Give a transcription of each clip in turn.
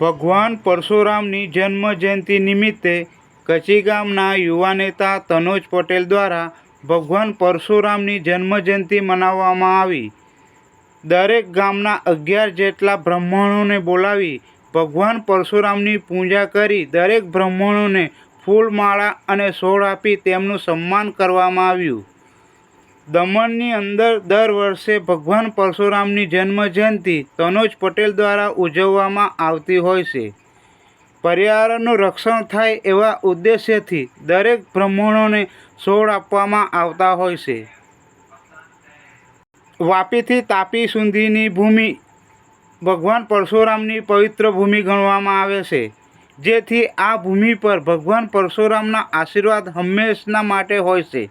ભગવાન પરશુરામની જન્મ જયંતિ નિમિત્તે કચી ગામના યુવા નેતા તનોજ પટેલ દ્વારા ભગવાન પરશુરામની જન્મ જયંતિ મનાવવામાં આવી. દરેક ગામના અગિયાર જેટલા બ્રાહ્મણોને બોલાવી ભગવાન પરશુરામની પૂજા કરી દરેક બ્રાહ્મણોને ફૂલમાળા અને છોડ આપી તેમનું સન્માન કરવામાં આવ્યું. દમણની અંદર દર વર્ષે ભગવાન પરશુરામની જન્મ જયંતિ તનોજ પટેલ દ્વારા ઉજવવામાં આવતી હોય છે. પર્યાવરણનું રક્ષણ થાય એવા ઉદ્દેશ્યથી દરેક બ્રાહ્મણોને છોડ આપવામાં આવતા હોય છે. વાપીથી તાપી સુધીની ભૂમિ ભગવાન પરશુરામની પવિત્ર ભૂમિ ગણવામાં આવે છે. જેથી આ ભૂમિ પર ભગવાન પરશુરામના આશીર્વાદ હંમેશના માટે હોય છે.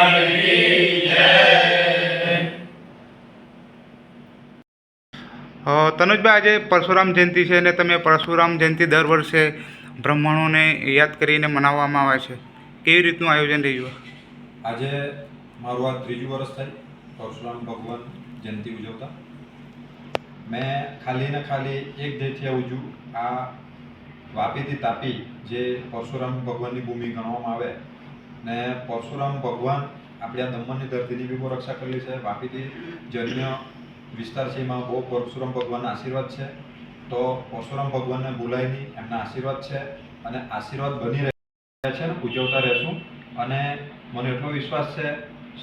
તનુજભાઈ, આજે પરશુરામ જયંતિ છે અને તમે પરશુરામ જયંતિ દર વર્ષે બ્રાહ્મણોને યાદ કરીને મનાવવામાં આવે છે. કેવી રીતનું આયોજન રહ્યું? આજે મારું આ ત્રીજું વર્ષ થાય, પરશુરામ ભગવાન જયંતિ ઉજવતા. મેં ખાલી ને ખાલી એક ધ્યેયથી આવું છું, આ વાપીથી તાપી જે પરશુરામ ભગવાનની ભૂમિ ગણવામાં આવે, ને પરશુરામ ભગવાન આપણે આ દમણની ધરતીની બી રક્ષા કરેલી છે, વાપીથી જન્ય વિસ્તાર છે એમાં બહુ પરશુરામ ભગવાનના આશીર્વાદ છે. તો પરશુરામ ભગવાનને ભૂલાય નહીં એમના આશીર્વાદ છે અને આશીર્વાદ બની રહ્યા છે ને ઉજવતા રહેશું. અને મને એટલો વિશ્વાસ છે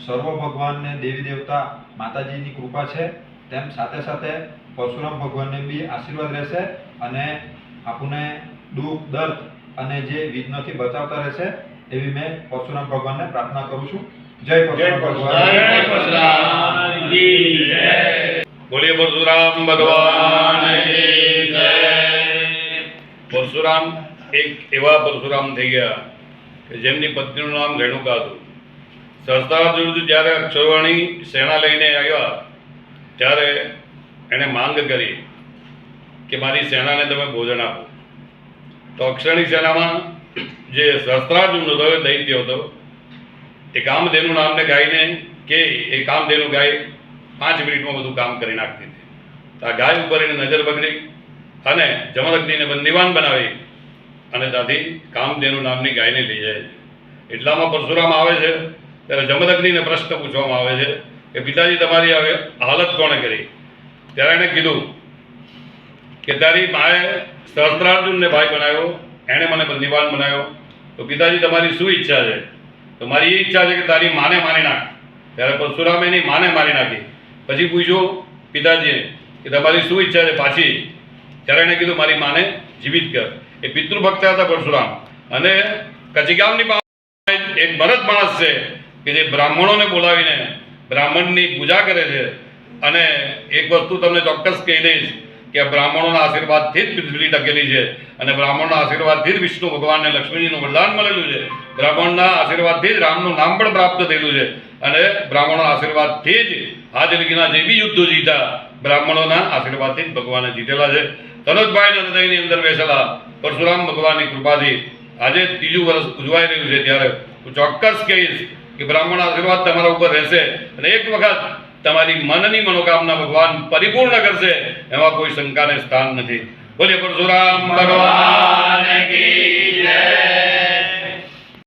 સર્વ ભગવાનને દેવી દેવતા માતાજીની કૃપા છે તેમ સાથે સાથે પરશુરામ ભગવાનને બી આશીર્વાદ રહેશે અને આપણને દુઃખ દર્દ અને જે વિઘ્નથી બચાવતા રહેશે એવી મેં પરશુરામ ભગવાનને પ્રાર્થના કરું છું. જય પરશુરામ ભગવાન. બોલીએ પરશુરામ ભગવાન પરશુરામ એક એવા પરશુરામ થઈ ગયા કે જેમની પત્નીનું નામ રેણુકા હતું. સહસ્ત્રાર્જુન જ્યારે અક્ષરવાણી સેના લઈને આવ્યા, ત્યારે એણે માંગ કરી કે મારી સેનાને તમે ભોજન આપો. તો અક્ષરણી સેનામાં જે સહસ્ત્રાર્જુન હતો દૈત્ય હતો. એ કામધેનુ નામને ગાયને કે એ કામધેનુ ગાય પાંચ મિનિટમાં બધું કામ કરી નાખતી હતી. આ ગાય ઉપર એની નજર બગડી અને જમદગ્નિને બંદીવાન બનાવી અને ત્યાંથી કામધેનુ નામની ગાયને લઈ જાય છે. એટલામાં પરશુરામ આવે છે, ત્યારે જમદગ્નિને પ્રશ્ન પૂછવામાં આવે છે કે પિતાજી, તમારી હવે હાલત કોણે કરી? ત્યારે એણે કીધું કે તારી માએ સહસ્ત્રાર્જુનને ભાઈ બનાવ્યો, એણે મને બંદીવાન બનાવ્યો. તો પિતાજી, તમારી શું ઈચ્છા છે? તો મારી એ ઈચ્છા છે કે તારી માને મારી નાખ. ત્યારે પરશુરામે એની માને મારી નાખી. પછી પૂછ્યું પિતાજીને કે તમારી શું ઈચ્છા છે પાછી? ત્યારે એણે કીધું, મારી માને જીવિત કર. એ પિતૃભક્ત હતા પરશુરામ. અને કચીગામની પાસે એક ભરત માણસ છે કે જે બ્રાહ્મણોને બોલાવીને બ્રાહ્મણની પૂજા કરે છે. અને એક વસ્તુ તમને ચોક્કસ કહી દઈશ કે બ્રાહ્મણોના આશીર્વાદથી જ પૃથ્વી ટકેલી છે. અને બ્રાહ્મણના આશીર્વાદથી જ વિષ્ણુ ભગવાનને લક્ષ્મીજીનું વરદાન મળેલું છે. બ્રાહ્મણના આશીર્વાદથી જ રામનું નામ પણ પ્રાપ્ત થયેલું છે. અને બ્રાહ્મણોના આશીર્વાદથી જ લગીના જે બી યુદ્ધો જીતા, બ્રાહ્મણોના આશીર્વાદથી જ ભગવાને જીતેલા છે. તનોજભાઈના હૃદયની અંદર બેસેલા પરશુરામ ભગવાનની કૃપાથી આજે ત્રીજું વર્ષ ઉજવાઈ રહ્યું છે ત્યારે હું ચોક્કસ કહીશ કે બ્રાહ્મણ આશીર્વાદ તમારા ઉપર રહેશે અને એક વખત તમારી મનની મનોકામના ભગવાન પરિપૂર્ણ કરશે. એમાં કોઈ શંકાને સ્થાન નથી. બોલે પરશુરામ ભગવાન કી જય.